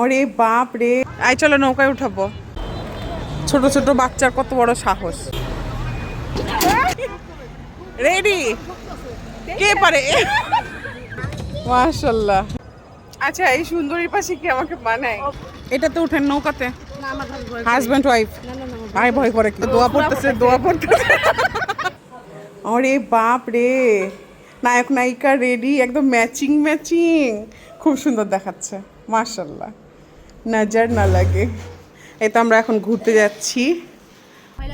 আরে বাপ রে। আই চলো নৌকায় উঠাবো। ছোট ছোট বাচ্চার কত বড় সাহস। রেডি কে পারে? মাশাল্লাহ আচ্ছা এই সুন্দরীর পাশে কি আমাকে বানায়? এটাতে উঠেন নৌকাতে। হাজব্যান্ড ওয়াইফ আই ভয় করে। কি? দোয়া পড়তেছে দোয়া পড়তেছে। আরে বাপ রে। নায়ক নায়িকা রেডি একদম ম্যাচিং ম্যাচিং খুব সুন্দর দেখাচ্ছে। মার্শাল্লাহ নজর না লাগে। এই তো আমরা এখন ঘুরতে যাচ্ছি।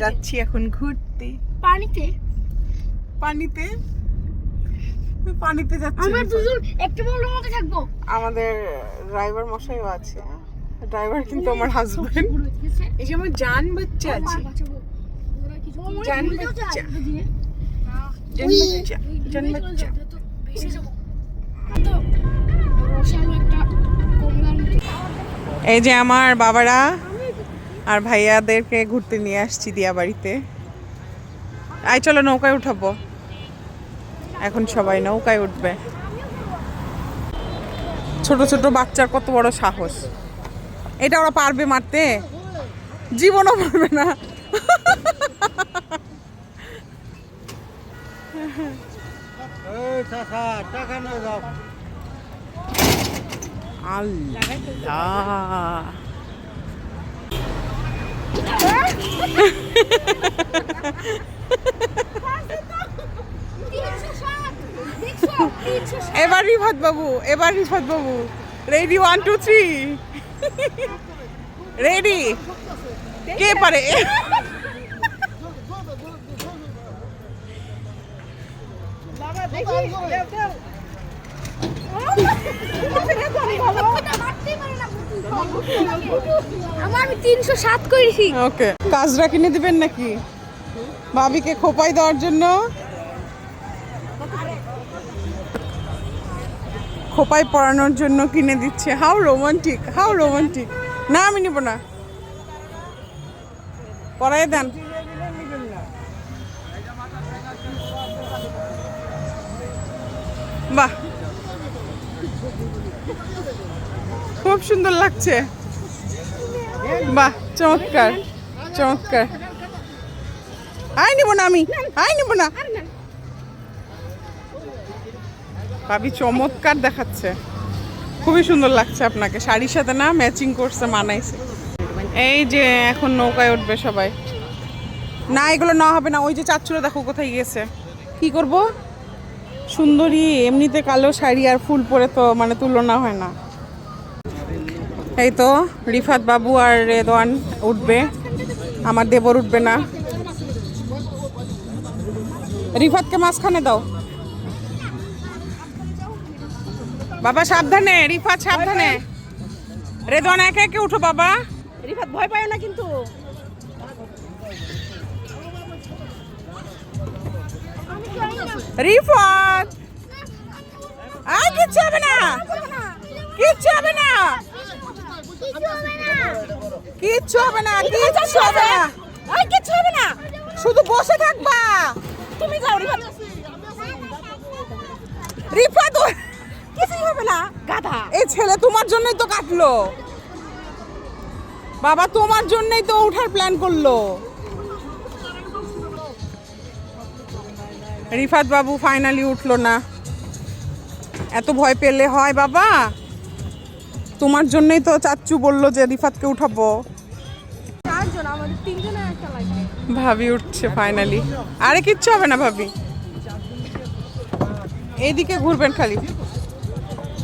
যাচ্ছি এখন ঘুরতে। পানিতে। পানিতে? পানিতে যাচ্ছি আমরা দুজন একটু বড় মতো থাকব। আমাদের ড্রাইভার মশাইও আছে। ড্রাইভার কিন্তু আমার হাজবেন্ড এই যে আমার জান বাচ্চা আছে। জান বাচ্চা। জান বাচ্চা জান বাচ্চা। এই যে আমার বাবারা আর ভাইয়াদেরকে ঘুরতে নিয়ে আসছি দিয়া বাড়িতে। আই চলো নৌকায় উঠাবো। এখন সবাই নৌকায় উঠবে। ছোট ছোট বাচ্চার কত বড় সাহস। এটা ওরা পারবে মারতে? জীবনও পারবে না। টাকা যাও। আল্লাহ। এবার রিফাত বাবু এবার রিফাত বাবু। Ready one two three ready কে পারে? আমার আমি তিনশো সাত করেছি। ওকে। কাজরা কিনে দিবেন নাকি? ভাবিকে খোপাই দেওয়ার জন্য? খোপাই পরানোর জন্য কিনে দিচ্ছে। How romantic how romantic. না, আমি নিব না। পরাই দেন। খুব সুন্দর লাগছে। বাহ, চমৎকার চমৎকার। আই নিব না আমি আই নিব না। ভাবি চমৎকার দেখাচ্ছে। খুবই সুন্দর লাগছে আপনাকে। শাড়ির সাথে না ম্যাচিং করছে, মানাইছে। এই যে এখন নৌকায় উঠবে সবাই। না, এগুলো না হবে না। ওই যে চাচ্চুরা দেখো কোথায় গেছে কি করব? সুন্দরী, এমনিতে কালো শাড়ি আর ফুল পরে তো মানে তুলনা হয় না। এই তো রিফাত বাবু আর রেদওয়ান উঠবে। আমার দেবর উঠবে না। রিফাতকে মাঝখানে দাও। বাবা সাবধানে রিফাত সাবধানে। রেদওয়ান একে একে উঠো বাবা। রিফাত ভয় পায় না কিন্তু। রিফাত! আর কিচ্ছু হবে না। কিচ্ছু হবে কিচ্ছু হবে না কিচ্ছু হবে না। ওই কিছু হবে না। শুধু বসে থাকবা। তুমি যাও রিফাত রিফাত কিছুই হবে না গাধা। এই ছেলে তোমার জন্যই তো কাটলো। বাবা তোমার জন্যই তো ওঠার প্ল্যান করল। রিফাত বাবু ফাইনালি উঠল না। এত ভয় পেলে হয় বাবা? তোমার জন্যই তো চাচ্চু বলল যে রিফাতকে উঠাবো। ভাবি উঠছে ফাইনালি আরে কিচ্ছু হবে না ভাবি। এইদিকে ঘুরবেন খালি।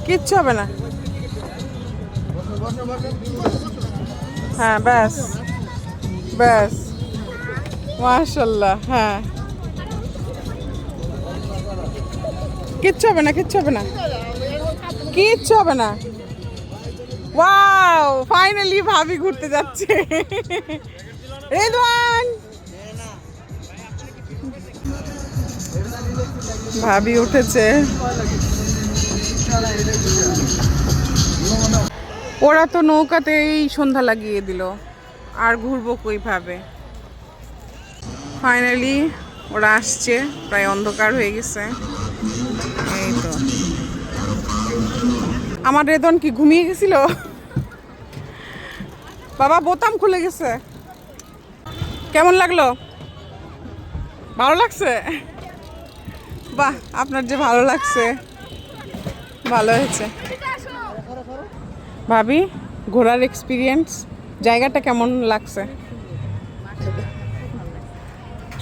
কিচ্ছু হবে না। হ্যাঁ ব্যাস। ব্যাস। মাশাল্লাহ হ্যাঁ। কিচ্ছু হবে না কিচ্ছু হবে না। কিচ্ছু হবে না। ওয়াও ফাইনালি ভাবি ঘুরতে যাচ্ছে। রেদওয়ান ভাবি উঠেছে। ওরা তো নৌকাতেই সন্ধ্যা লাগিয়ে দিল। আর ঘুরবো কইভাবে? ফাইনালি ওরা আসছে, প্রায় অন্ধকার হয়ে গেছে। আমার রেদন কি ঘুমিয়ে গেছিল? বাবা, বোতাম খুলে গেছে। কেমন লাগল? ভালো লাগছে? বাহ, আপনার যে ভালো লাগছে, ভালো হয়েছে। ভাবি, ঘোরার এক্সপিরিয়েন্স জায়গাটা কেমন লাগছে?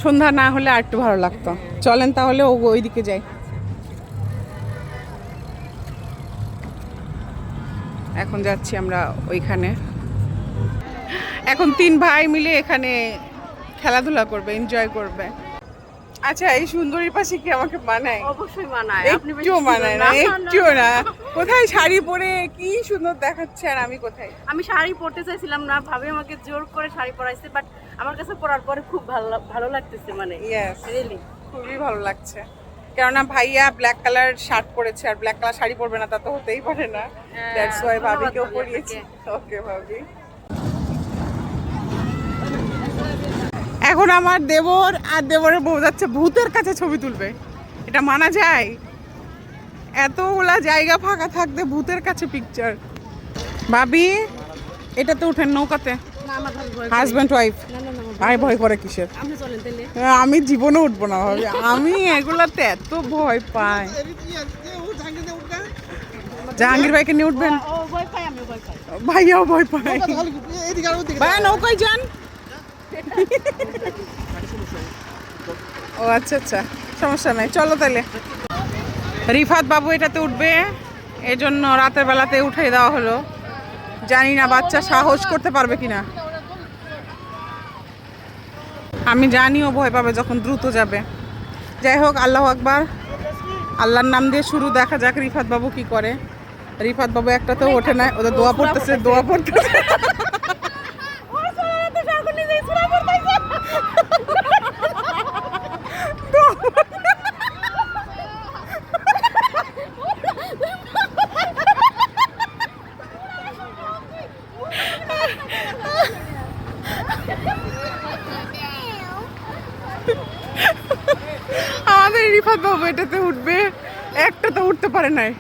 সন্ধ্যা না হলে আর একটু ভালো লাগতো। চলেন তাহলে ও ওইদিকে যাই। এখন যাচ্ছি আমরা ওইখানে। এখন তিন ভাই মিলে এখানে খেলাধুলা করবে এনজয় করবে। আচ্ছা এই সুন্দরীর পাশে কি আমাকে মানায়? অবশ্যই মানায়। আপনি বেশি মানায় না? একটুও না। কোথায় শাড়ি পরে কি সুন্দর দেখাচ্ছে আর আমি কোথায়? আমি শাড়ি পরতে চাইছিলাম না ভাবে আমাকে জোর করে শাড়ি পরাইছে বাট আমার কাছে পরার পরে খুব ভালো ভালো লাগতেছে মানে ইয়েস রিয়েলি খুবই ভালো লাগছে। কেননা ভাইয়া ব্ল্যাক কালার শার্ট পরেছে আর ব্ল্যাক কালার শাড়ি পরবে না তা তো হতেই পারে না। দ্যাটস ওয়াই ভাবিকেও ভাবি পরিয়েছি। ওকে ভাবি। এখন আমার দেবর আর দেবরের বউ যাচ্ছে ভূতের কাছে ছবি তুলবে। এটা মানা যায়? এতগুলা জায়গা ফাঁকা থাকতে ভূতের কাছে পিকচার ভাবি এটাতে উঠেন নৌকাতে। হাজব্যান্ড ওয়াইফ আরে ভয় করে কিসের? আপনি চলেন তাহলে। হ্যাঁ, আমি জীবনে উঠবো না ভাবি। আমি এগুলাতে এত ভয় পাই। জাহাঙ্গীর ভাইকে নিয়ে উঠবেন? ও ভয় পাই আমি ভয় ভাইয়াও ভয় পায়। ভাইয়া নৌকায় যান। ও আচ্ছা আচ্ছা সমস্যা নাই চলো তাহলে। রিফাত বাবু এটাতে উঠবে। এই জন্য রাতের বেলাতে উঠিয়ে দেওয়া হলো। জানি না বাচ্চা সাহস করতে পারবে কিনা। আমি জানিও ভয় পাবে যখন দ্রুত যাবে। যাই হোক, আল্লাহ আকবার। আল্লাহর নাম দিয়ে শুরু দেখা যাক রিফাত বাবু কি করে। রিফাত বাবু তো ওঠে না ওদের দোয়া পড়তেছে দোয়া পড়তেছে। বাবু এটাতে উঠবে একটা তো উঠতে পারে নাই।